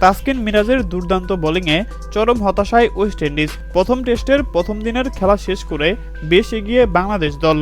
তাসকিন মিরাজের দুর্দান্ত বোলিংয়ে চরম হতাশায় ওয়েস্ট ইন্ডিজ। প্রথম টেস্টের প্রথম দিনের খেলা শেষ করে বেশ এগিয়ে বাংলাদেশ দল।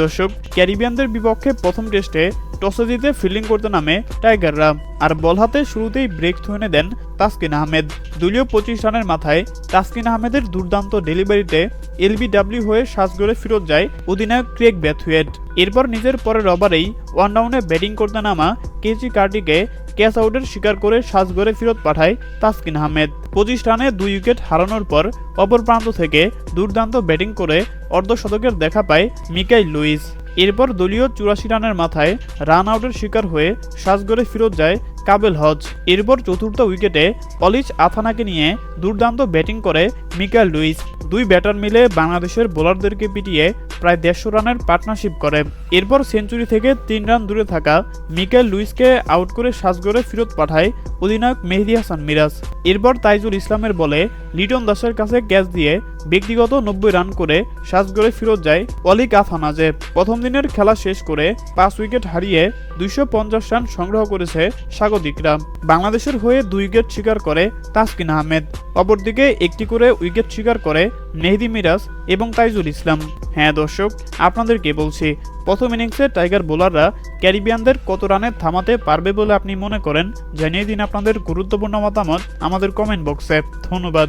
দর্শক, ক্যারিবিয়ানদের বিপক্ষে প্রথম টেস্টে টসে জিতে ফিল্ডিং করতে নামে টাইগাররা। আর বল হাতে শুরুতেই ব্রেক থুয়ে দেন তাসকিন আহমেদ। দলীয় পঁচিশ রানের মাথায় তাসকিন আহমেদের দুর্দান্ত ডেলিভারিতে এলবিডাব্লিউ হয়ে সাজগড়ে ফেরত যায় অধিনায়ক ক্রেগ ব্যাথুয়েট। এরপর নিজের পরের ওভারেই ওয়ান ডাউনে ব্যাটিং করতে নামা কেজি কার্টিকে ক্যাচ আউটের শিকার করে সাজগড়ে ফেরত পাঠায় তাসকিন আহমেদ। পঁচিশ রানে দুই উইকেট হারানোর পর অপর প্রান্ত থেকে দুর্দান্ত ব্যাটিং করে অর্ধশতকের দেখা পায় মিকাই লুইস। এরপর দলীয় চুরাশি রানের মাথায় রান আউটের শিকার হয়ে সাজগড়ে ফেরত যায় কাবেল হজ। এরপর চতুর্থ উইকেটে অলিচ আথানাকে নিয়ে দুর্দান্ত ব্যাটিং করে মিকাল লুইস। দুই ব্যাটার মিলে বাংলাদেশের বোলারদেরকে পিটিয়ে প্রায় দেড়শো রানের পার্টনারশিপ করে। এরপর সেঞ্চুরি থেকে তিন রান দূরে থাকা মিকেল লুইসকে আউট করে সাজগড়ে ফেরত পাঠায় অধিনায়ক মেহেদি হাসান মিরাজ। এরপর তাইজুল ইসলামের বলে লিটন দাসের কাছে ক্যাচ দিয়ে ব্যক্তিগত নব্বই রান করে সাজগড়ে ফেরত যায় অলিক আফানাজে প্রথম দিনের খেলা শেষ করে পাঁচ উইকেট হারিয়ে দুইশো পঞ্চাশ রান সংগ্রহ করেছে স্বাগতিকরা। বাংলাদেশের হয়ে দুই উইকেট শিকার করে তাসকিন আহমেদ। অপরদিকে একটি করে উইকেট শিকার করে মেহেদি মিরাজ এবং তাইজুল ইসলাম। হ্যাঁ দর্শক, আপনাদেরকে বলছি, প্রথম ইনিংসে টাইগার বোলাররা ক্যারিবিয়ানদের কত রানে থামাতে পারবে বলে আপনি মনে করেন? জানিয়ে দিন আপনাদের গুরুত্বপূর্ণ মতামত আমাদের কমেন্ট বক্সে ধন্যবাদ।